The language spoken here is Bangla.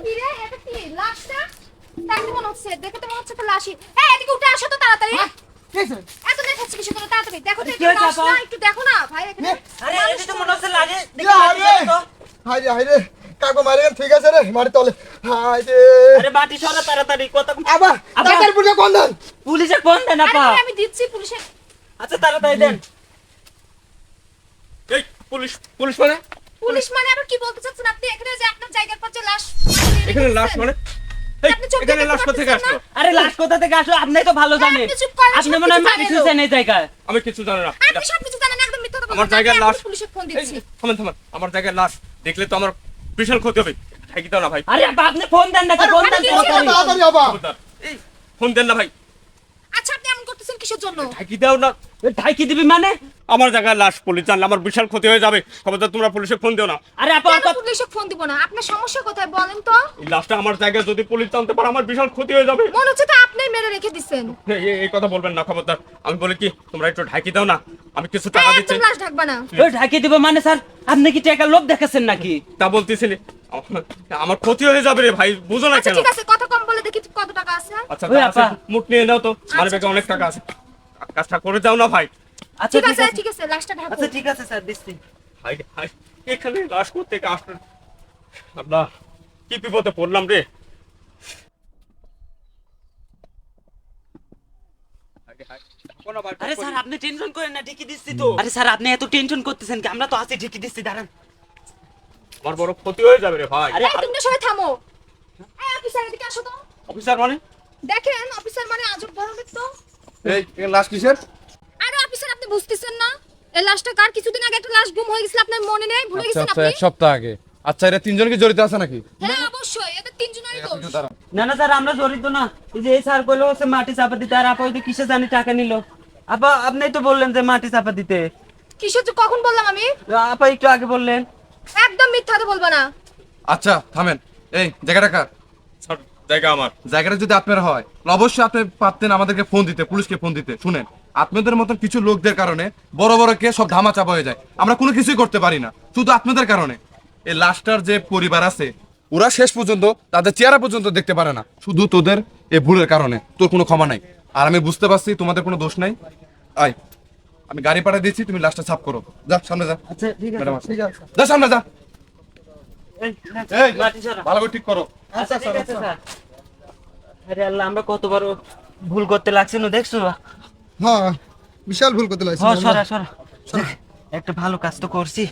লাশটা? দেখতে মনে হচ্ছে দেখে তো মনে হচ্ছে তো লাশই। এই এদিকে উঠে আসো তো তাড়াতাড়ি। এত দেখাচ্ছি কিছু তোমরা তাড়াতাড়ি দেখো তো কি লাশ না, একটু দেখো না। ভাই এখানে আরে এটা তো তো- মনে হচ্ছে লাগে ইয়া, আরে! হাই রে হাই রে কাকু মারি ঠিক আছে রে মারি তলে। হাই রে। আরে বাটি সরা তাড়াতাড়ি কত আবার আবার? টাকার কোন দেন? পুলিশে ফোন দেন আপা। আমি দিচ্ছি পুলিশে আচ্ছা তাড়াতাড়ি দেন। এই পুলিশ পুলিশ মানে? পুলিশ মানে আবার কি বলতে চাচ্ছেন আপনি? এখানে যে আপনার জায়গার পর যে লাশ এখানে লাশ মানে এখানে লাশ কোথা থেকে আসলো? আরে লাশ কোথা থেকে আসলো? আপনি তো ভালো জানেন। আপনি মনে হয় কিছু জানেন জায়গায়। আমি কিছু জানি না। আপনি সব কিছু জানেন একদম মিথ্যা কথা আমার লাশ পুলিশে ফোন দিচ্ছি। থামেন থামেন। আমার জায়গায় লাশ দেখলে তো আমার বিশাল ক্ষতি হবে। দাও না ভাই। আরে আপনি ফোন দেন না ফোন দেন ফোন দেন না ভাই আচ্ছা আপনি এমন করতেছেন কিসের জন্য? ঠাকি দাও না। ঢাকি দিবি মানে? আমার জায়গায় লাশ পুলিশ জানলে আমার বিশাল ক্ষতি হয়ে যাবে। খবরদার তোমরা পুলিশে ফোন দিও না। আরে আপা আপা। পুলিশে ফোন দিব না? আপনার সমস্যা কোথায় বলেন তো? এই লাশটা আমার জায়গায় যদি পুলিশ জানতে পারে আমার বিশাল ক্ষতি হয়ে যাবে। মনে হচ্ছে তো আপনি মেরে রেখে দিচ্ছেন এই- কথা বলবেন না খবরদার। আমি বলি কি তোমরা একটু ঢাকি দাও না। আমি কিছু টাকা দিচ্ছি। লাশ ঢাকবা না। ঢাকি দিব মানে স্যার? আপনি কি টাকা লোভ দেখাচ্ছেন নাকি? তা বলতেছিলি। আমার- আমার ক্ষতি হয়ে যাবে রে ভাই বুঝো না আচ্ছা কেন। ঠিক আছে কথা কম বলে দেখি কত টাকা আছে। আচ্ছা আপা। মুঠ নিয়ে নাও তো আমার আচ্ছা, ব্যাগে অনেক টাকা আছে। কাজটা করে যাও না ভাই। আচ্ছা ঠিক আছে ঠিক আছে লাশটা ঢাকো আচ্ছা ঠিক আছে স্যার দিচ্ছি। হাই হাই এখানে লাশ করতে আমরা কি বিপদে পড়লাম রে। আরে স্যার আপনি টেনশন করেন না ঢেকে দিচ্ছি তো। আরে স্যার আপনি এত টেনশন করতেছেন কি? আমরা তো আছি ঢেকে দিচ্ছি দাঁড়ান। আমার বড় ক্ষতি হয়ে যাবে রে ভাই। আরে তোমরা সবাই থামো। এই অফিসার এদিকে আসো তো। অফিসার মানে? দেখেন অফিসার মানে আজব ধরনের তো। এই লাশ কিসের? আরে অফিসার আপনি বুঝতেছেন না? এই লাশটা কার? কিছুদিন আগে একটা লাশ গুম হয়ে গেছিল আপনার মনে নেই? ভুলে আচ্ছা গেছেন আচ্ছা আপনি? এক সপ্তাহ আগে। আচ্ছা এরা তিনজন কি জড়িত আছে নাকি? হ্যাঁ অবশ্যই এদের তিনজনেরই দোষ। না না স্যার আমরা জড়িত না। এই যে এই স্যার কইলো সে মাটি চাপা দিতে আর আপা হয়তো কিসে জানি টাকা নিল। আপা আপনি তো বললেন যে মাটি চাপা দিতে। কিসের যে কখন বললাম আমি? আপা একটু আগে বললেন। একদম মিথ্যা তো বলব না। আচ্ছা থামেন। এই জায়গাটা কার? স্যার জায়গা আমার। জায়গাটা যদি আপনার হয় অবশ্যই আপনি পারতেন আমাদেরকে ফোন দিতে পুলিশকে ফোন দিতে। শুনেন আপনাদের মতন কিছু লোকদের কারণে বড় বড় কে সব ধামা চাপা হয়ে যায়। আমরা কোনো কিছুই করতে পারি না শুধু আপনাদের কারণে। এই লাস্টার যে পরিবার আছে ওরা শেষ পর্যন্ত তাদের চেহারা পর্যন্ত দেখতে পারে না। শুধু তোদের এই ভুলের কারণে। তোর কোনো ক্ষমা নাই। আর আমি বুঝতে পারছি তোমাদের কোনো দোষ নাই। আয়। আমি গাড়ি পাঠিয়ে দিচ্ছি তুমি লাস্টটা সাফ করো। যা সামনে যা। আচ্ছা ঠিক আছে। যা সামনে যা। এই। ভালো করে ঠিক করো। আচ্ছা স্যার আরে আল্লাহ আমরা কত বড় ভুল করতে লাগছে না দেখছ? হ্যাঁ বিশাল ভুল করতে লাগছে হ্যাঁ সরা। সরা। একটা ভালো কাজ তো করছি।